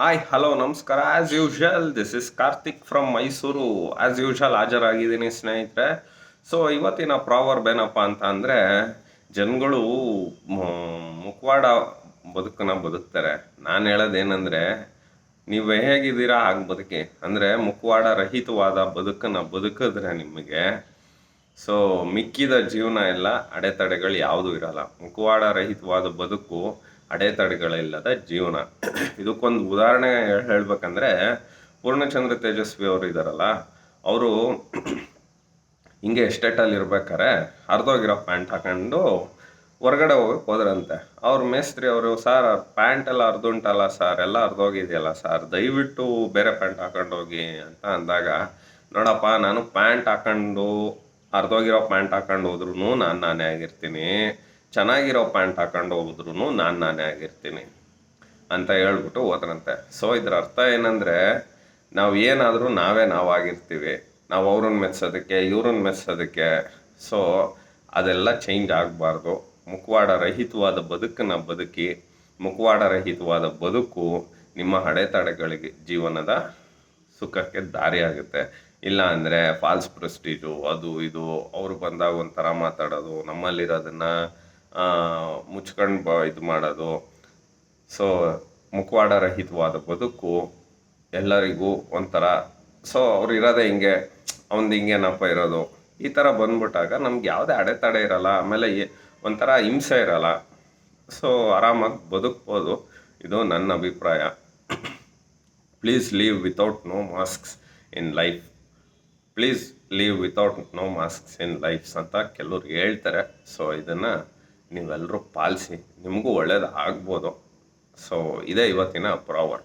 Hi hello ನಮಸ್ಕಾರ. As usual this is Karthik from Mysuru as usual ಹಾಜರಾಗಿದ್ದೀನಿ, ಸ್ನೇಹಿತರೆ. So ಇವತ್ತಿನ proverb ಏನಪ್ಪ ಅಂತ ಅಂದರೆ, ಜನಗಳು ಮುಖವಾಡ ಬದುಕನ್ನ ಬದುಕ್ತಾರೆ. ನಾನು ಹೇಳೋದೇನೆಂದರೆ, ನೀವು ಹೇಗಿದ್ದೀರಾ ಹಾಗೆ ಬದುಕಿ. ಅಂದರೆ, ಮುಖವಾಡ ರಹಿತವಾದ ಬದುಕನ್ನು ಬದುಕಿದ್ರೆ ನಿಮಗೆ ಸೊ ಮಿಕ್ಕಿದ ಜೀವನ ಎಲ್ಲ ಅಡೆತಡೆಗಳು ಯಾವುದೂ ಇರಲ್ಲ. ಮುಖವಾಡ ರಹಿತವಾದ ಬದುಕು ಅಡೆತಡೆಗಳಿಲ್ಲದ ಜೀವನ. ಇದಕ್ಕೊಂದು ಉದಾಹರಣೆ ಹೇಳ್- ಹೇಳ್ಬೇಕಂದ್ರೆ ಪೂರ್ಣಚಂದ್ರ ತೇಜಸ್ವಿ ಅವರು ಇದ್ದಾರಲ್ಲ ಅವರು ಹಿಂಗೆ ಎಸ್ಟೇಟಲ್ಲಿ ಇರ್ಬೇಕಾರೆ ಹರಿದೋಗಿರೋ ಪ್ಯಾಂಟ್ ಹಾಕೊಂಡು ಹೊರಗಡೆ ಹೋಗಕ್ಕೆ ಹೋದ್ರಂತೆ. ಅವ್ರ ಮೇಸ್ತ್ರಿ ಅವರು, ಸರ್ ಪ್ಯಾಂಟ್ ಎಲ್ಲ ಹರಿದುಂಟಲ್ಲ ಸರ್, ಎಲ್ಲ ಹೋಗಿದೆಯಲ್ಲ ಸರ್, ದಯವಿಟ್ಟು ಬೇರೆ ಪ್ಯಾಂಟ್ ಹಾಕೊಂಡು ಹೋಗಿ ಅಂತ ಅಂದಾಗ, ನೋಡಪ್ಪ, ನಾನು ಪ್ಯಾಂಟ್ ಹಾಕೊಂಡು ಹರಿದೋಗಿರೋ ಪ್ಯಾಂಟ್ ಹಾಕೊಂಡು ಹೋದ್ರೂ ನಾನು ನಾನೇ ಆಗಿರ್ತೀನಿ. ಚೆನ್ನಾಗಿರೋ ಪ್ಯಾಂಟ್ ಹಾಕೊಂಡು ಹೋದ್ರೂ ನಾನು ನಾನೇ ಆಗಿರ್ತೀನಿ ಅಂತ ಹೇಳ್ಬಿಟ್ಟು ಹೋದ್ರಂತೆ. ಸೊ ಇದ್ರ ಅರ್ಥ ಏನಂದರೆ, ನಾವು ಏನಾದರೂ ನಾವೇ ನಾವಾಗಿರ್ತೀವಿ. ನಾವು ಅವ್ರನ್ನ ಮೆಚ್ಚೋದಕ್ಕೆ ಇವ್ರನ್ನ ಮೆಚ್ಚೋದಕ್ಕೆ ಸೊ ಅದೆಲ್ಲ ಚೇಂಜ್ ಆಗಬಾರ್ದು. ಮುಖವಾಡ ರಹಿತವಾದ ಬದುಕನ್ನು ಬದುಕಿ, ಮುಖವಾಡ ರಹಿತವಾದ ಬದುಕು ನಿಮ್ಮ ಹಡೆತಡೆಗಳಿಗೆ ಜೀವನದ ಸುಖಕ್ಕೆ ದಾರಿಯಾಗುತ್ತೆ ಇಲ್ಲ ಅಂದರೆ ಫಾಲ್ಸ್ ಪ್ರೆಸ್ಟೀಜು ಅದು ಇದು, ಅವರು ಬಂದಾಗ ಒಂಥರ ಮಾತಾಡೋದು, ನಮ್ಮಲ್ಲಿರೋದನ್ನು ಮುಚ್ಕೊಂಡು ಬ ಇದು ಮಾಡೋದು. ಸೊ ಮುಖವಾಡ ರಹಿತವಾದ ಬದುಕು ಎಲ್ಲರಿಗೂ ಒಂಥರ. ಸೊ ಅವ್ರು ಇರೋದೇ ಹಿಂಗೆ ಅವ್ನು ಹಿಂಗೇನಪ್ಪ ಇರೋದು. ಈ ಥರ ಬಂದ್ಬಿಟ್ಟಾಗ ನಮ್ಗೆ ಯಾವುದೇ ಅಡೆತಡೆ ಇರಲ್ಲ, ಆಮೇಲೆ ಒಂಥರ ಹಿಂಸೆ ಇರಲ್ಲ. ಸೊ ಆರಾಮಾಗಿ ಬದುಕ್ಬೋದು. ಇದು ನನ್ನ ಅಭಿಪ್ರಾಯ. Please leave without no masks in life please leave without no masks in lifes ಅಂತ ಕೆಲವ್ರು ಹೇಳ್ತಾರೆ. ಸೊ ಇದನ್ನು ನೀವೆಲ್ಲರೂ ಪಾಲಿಸಿ ನಿಮಗೂ ಒಳ್ಳೇದು ಆಗ್ಬೋದು ಸೊ ಇದೇ ಇವತ್ತಿನ ಪ್ರಾವರ್